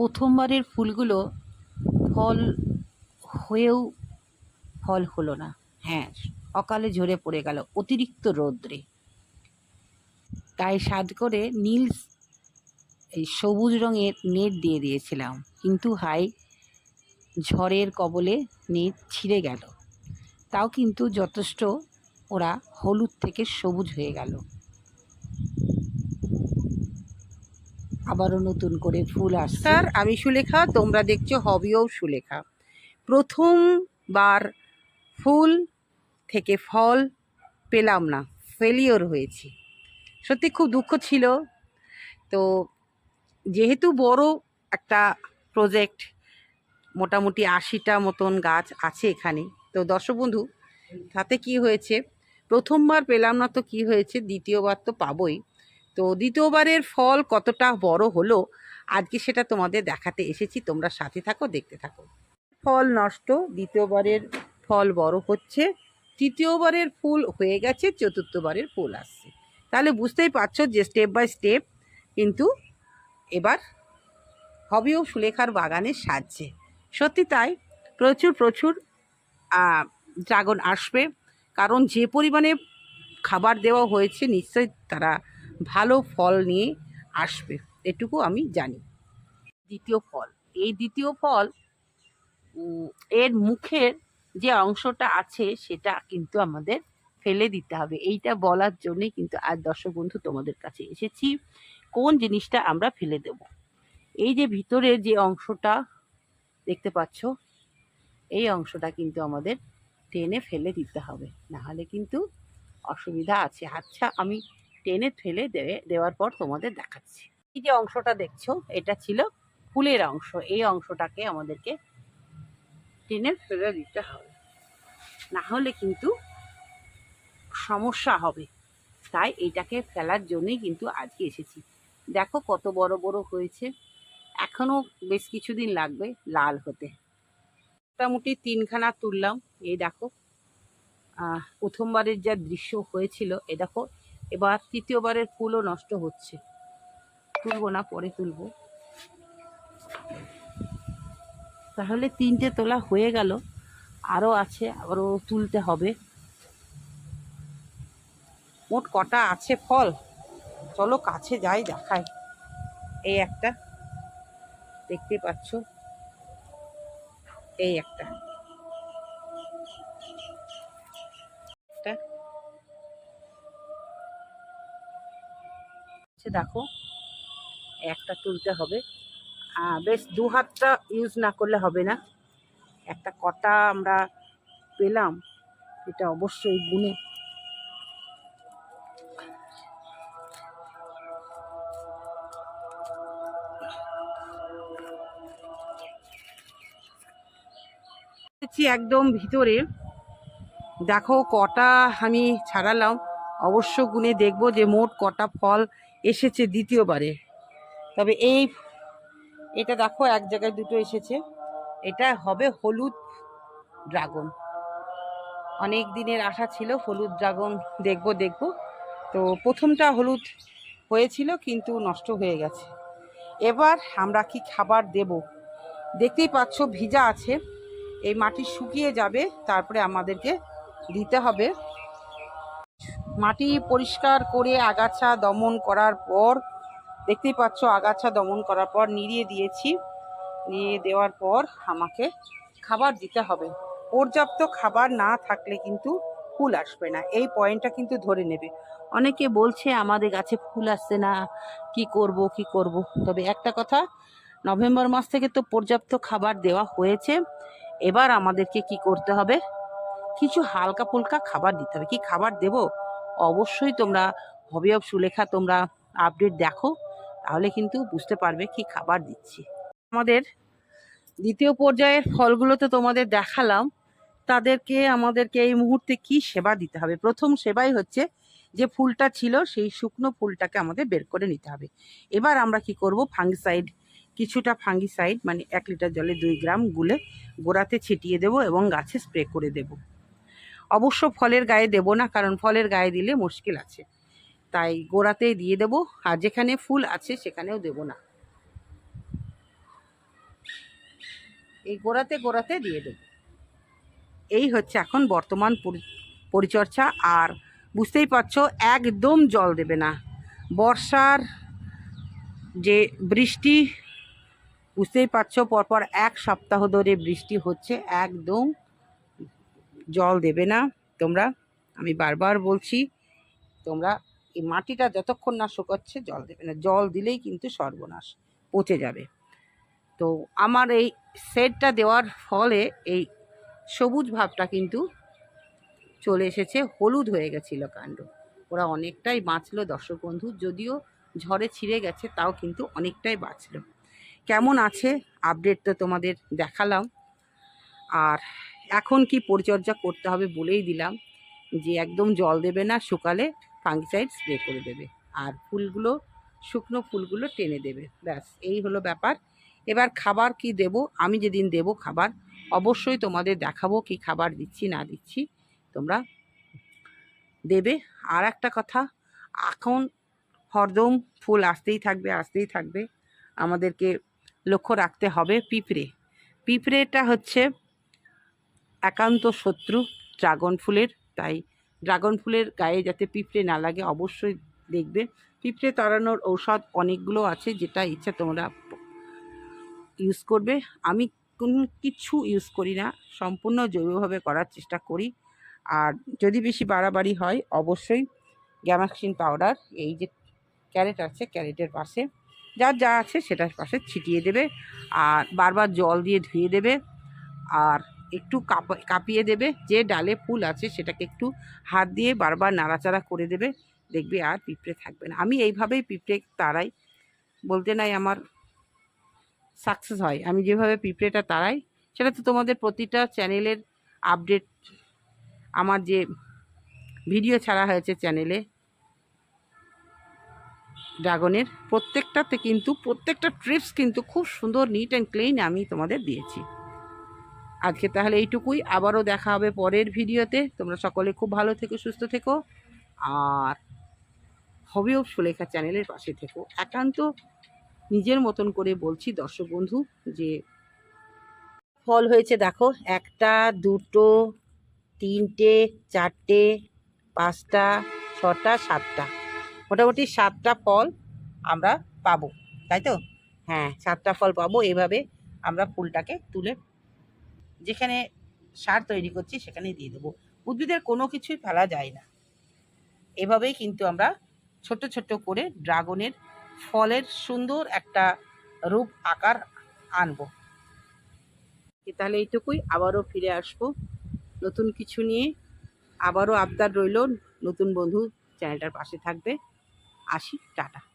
প্রথমবারের ফুলগুলো ফল হয়েও ফল হলো না। হ্যাঁ অকালে ঝরে পড়ে গেল অতিরিক্ত রৌদ্রে। তাই স্বাদ করে নীল এই সবুজ রঙের নেট দিয়ে দিয়েছিলাম, কিন্তু হাই ঝড়ের কবলে নেট ছিঁড়ে গেল। তাও কিন্তু যথেষ্ট ওরা হলুদ থেকে সবুজ হয়ে গেল। আবারও নতুন করে ফুল আসছে। স্যার, আমি সুলেখা, তোমরা দেখছ হবিও সুলেখা। প্রথমবার ফুল থেকে ফল পেলাম না ফেলিওর হয়েছি। সত্যি খুব দুঃখ ছিল। তো যেহেতু বড় একটা প্রজেক্ট মোটামুটি আশিটা মতন গাছ আছে এখানে। তো দর্শক বন্ধু, তাতে কি হয়েছে? প্রথমবার পেলাম না তো কি হয়েছে? দ্বিতীয়বার তো পাবোই। তো দ্বিতীয়বারের ফল কতটা বড় হলো, আজকে সেটা তোমাদের দেখাতে এসেছি। তোমরা সাথে থাকো, দেখতে থাকো। ফল নষ্ট, দ্বিতীয়বারের ফল বড় হচ্ছে, তৃতীয়বারের ফুল হয়ে গেছে, চতুর্থবারের ফুল আসছে। তাহলে বুঝতেই পারছ যে স্টেপ বাই স্টেপ কিন্তু এবার হবেও সুলেখার বাগানে সাজছে। সত্যি তাই, প্রচুর প্রচুর ড্রাগন আসবে। কারণ যে পরিমাণে খাবার দেওয়া হয়েছে, নিশ্চয়ই তারা ভালো ফল নিয়ে আসবে, এটুকু আমি জানি। দ্বিতীয় ফল, এই দ্বিতীয় ফল এর মুখের যে অংশটা আছে সেটা কিন্তু আমাদের ফেলে দিতে হবে। এইটা বলার জন্যই কিন্তু আজ দর্শক বন্ধু তোমাদের কাছে এসেছি, কোন জিনিসটা আমরা ফেলে দেব? এই যে ভিতরের যে অংশটা দেখতে পাচ্ছ, এই অংশটা কিন্তু আমাদের টেনে ফেলে দিতে হবে। না হলে কিন্তু অসুবিধা আছে। আচ্ছা আমি টেনে ফেলে দেওয়ার পর তোমাদের দেখাচ্ছি। এই যে অংশটা দেখছ, এটা ছিল ফুলের অংশ। এই অংশটাকে আমাদেরকে টেনে ফেলে দিতে হবে। না হলে কিন্তু সমস্যা হবে। তাই এটাকে ফেলার জন্যই কিন্তু আজকে এসেছি। দেখো কত বড় বড় হয়েছে। এখনও বেশ কিছুদিন লাগবে লাল হতে। মোটামুটি তিনখানা তুললাম। এই দেখো প্রথমবারের যা দৃশ্য হয়েছিল, এ দেখো এবার তৃতীয়বারের ফুলও নষ্ট হচ্ছে। তুলবো না, পরে তুলবো। তাহলে তিনটে তোলা হয়ে গেল। আরও আছে, আবারও তুলতে হবে। মোট কটা আছে ফল? চলো কাছে যাই, দেখাই। এই একটা। দেখতে পাচ্ছ? এই একটা। একটা। হচ্ছে, দেখো, একটা তুলতে হবে। বেশ দু হাতটা ইউজ না করলে হবে না। একটা কটা আমরা পেলাম, এটা অবশ্যই গুনে। একদম ভিতরে। দেখো, কটা আমি ছাড়ালাম। অবশ্য গুনে দেখব যে মোট কটা ফল এসেছে দ্বিতীয়বারে। তবে এই, এটা দেখো, এক জায়গায় দুটো এসেছে। এটা হবে হলুদ ড্রাগন। অনেক দিনের আশা ছিল হলুদ ড্রাগন দেখব দেখব। তো প্রথমটা হলুদ হয়েছিল, কিন্তু নষ্ট হয়ে গেছে। এবার আমরা কি খাবার দেব? দেখতেই পাচ্ছ, ভিজা আছে। এই মাটি শুকিয়ে যাবে, তারপরে আমাদেরকে দিতে হবে। মাটি পরিষ্কার করে আগাছা দমন করার পর, দেখতেই পাচ্ছ আগাছা দমন করার পর নিড়িয়ে দিয়েছি। নিয়ে দেওয়ার পর আমাকে খাবার দিতে হবে। পর্যাপ্ত খাবার না থাকলে কিন্তু ফুল আসবে না। এই পয়েন্টটা কিন্তু ধরে নেবে। অনেকে বলছে, আমাদের গাছে ফুল আসছে না, কি করব কি করব? তবে একটা কথা, নভেম্বর মাস থেকে তো পর্যাপ্ত খাবার দেওয়া হয়েছে। এবার আমাদেরকে কি করতে হবে? কিছু হালকা ফুলকা খাবার দিতে হবে। কি খাবার দেব? অবশ্যই তোমরা হবি অফ সুলেখা তোমরা আপডেট দেখো, তাহলে কিন্তু বুঝতে পারবে কি খাবার দিচ্ছি। আমাদের দ্বিতীয় পর্যায়ের ফলগুলো তো তোমাদের দেখালাম, তাদেরকে, আমাদেরকে এই মুহূর্তে কি সেবা দিতে হবে? প্রথম সেবাই হচ্ছে যে ফুলটা ছিল, সেই শুকনো ফুলটাকে আমাদের বের করে নিতে হবে। এবার আমরা কি করব? ফাঙ্গিসাইড কিছুটা ফাঙ্গিসাইড মানে এক লিটার জলে দুই গ্রাম গুলে গোড়াতে ছিটিয়ে দেব এবং গাছে স্প্রে করে দেব। অবশ্য ফলের গায়ে দেব না, কারণ ফলের গায়ে দিলে মুশকিল আছে। তাই গোড়াতেই দিয়ে দেব, আর যেখানে ফুল আছে সেখানেও দেব না। এই গোড়াতে গোড়াতে দিয়ে দেবো। এই হচ্ছে এখন বর্তমান পরি- পরিচর্যা, আর বুঝতেই পারছ একদম জল দেবে না। বর্ষার যে বৃষ্টি, বুঝতেই পারছ পরপর এক সপ্তাহ ধরে বৃষ্টি হচ্ছে, একদম জল দেবে না। তোমরা, আমি বারবার বলছি, তোমরা এই মাটিটা যতক্ষণ না শুকাচ্ছে জল দেবে না। জল দিলেই কিন্তু সর্বনাশ, পচে যাবে। তো আমার এই সেটটা দেওয়ার ফলে এই সবুজ ভাবটা কিন্তু চলে এসেছে, হলুদ হয়ে গেছিল কাণ্ড। ওরা অনেকটাই বাঁচলো দর্শক বন্ধু, যদিও ঝড়ে ছিঁড়ে গেছে, তাও কিন্তু অনেকটাই বাঁচলো। কেমন আছে? আপডেট তো তোমাদের দেখালাম। আর এখন কি পরিচর্যা করতে হবে বলেই দিলাম যে একদম জল দেবে না, শুকালে ফাঙ্গিসাইড স্প্রে করে দেবে আর ফুলগুলো, শুকনো ফুলগুলো টেনে দেবে। ব্যাস, এই হলো ব্যাপার। এবার খাবার কি দেব? আমি যেদিন দেব খাবার, অবশ্যই তোমাদের দেখাবো কি খাবার দিচ্ছি, না দিচ্ছি। তোমরা দেবে। আর একটা কথা, এখন হরদম ফুল আসতেই থাকবে আসতেই থাকবে। আমাদেরকে লক্ষ্য রাখতে হবে পিঁপড়ে। পিঁপড়েটা হচ্ছে একান্ত শত্রু ড্রাগন ফুলের, তাই ড্রাগন ফুলের গায়ে যাতে পিঁপড়ে না লাগে অবশ্যই দেখবে। পিঁপড়ে তাড়ানোর ঔষধ অনেকগুলো আছে যেটা ইচ্ছা তোমরা ইউজ করবে। আমি কোনো কিছু ইউজ করি না, সম্পূর্ণ জৈবভাবে করার চেষ্টা করি। আর যদি বেশি বাড়াবাড়ি হয়, অবশ্যই গ্যামাক্সিন পাউডার, এই যে ক্যারেট আছে ক্যারেটের পাশে, যার যা আছে সেটার পাশে ছিটিয়ে দেবে। আর বারবার জল দিয়ে ধুয়ে দেবে। আর একটু কাপ- কাঁপিয়ে দেবে, যে ডালে ফুল আছে সেটাকে একটু হাত দিয়ে বারবার নাড়াচাড়া করে দেবে, দেখবে আর পিঁপড়ে থাকবে না। আমি এইভাবেই পিঁপড়ে তাড়াই, বলতে নাই আমার সাকসেস হয়। আমি যেভাবে পিঁপড়েটা তাড়াই, সেটা তো তোমাদের প্রতিটা চ্যানেলের আপডেট আমার যে ভিডিও ছাড়া হয়েছে চ্যানেলে ড্রাগনের প্রত্যেকটাতে কিন্তু, প্রত্যেকটা ট্রিপস কিন্তু খুব সুন্দর নিট অ্যান্ড ক্লিন আমি তোমাদের দিয়েছি। আজকে তাহলে এইটুকুই। আবারও দেখা হবে পরের ভিডিওতে। তোমরা সকলে খুব ভালো থেকো, সুস্থ থেকো। আর হবি অফ সুলেখা চ্যানেলের পাশে থেকো। একান্ত নিজের মতন করে বলছি দর্শক বন্ধু, যে ফল হয়েছে দেখো, একটা, দুটো, তিনটে, চারটে, পাঁচটা, ছটা, সাতটা। মোটামুটি সাতটা ফল আমরা পাবো, তাই তো? হ্যাঁ সাতটা ফল পাবো। এভাবে আমরা ফুলটাকে তুলে যেখানে সার তৈরি করছি সেখানেই দিয়ে দেবো। উদ্ভিদের কোনো কিছুই ফেলা যায় না। এভাবেই কিন্তু আমরা ছোট ছোট করে ড্রাগনের ফলের সুন্দর একটা রূপ আকার আনব। তাহলে এইটুকুই, আবারও ফিরে আসব। নতুন কিছু নিয়ে আবারও আবদার রইল নতুন বন্ধু চ্যানেলটার পাশে থাকবে। আসি, টাটা।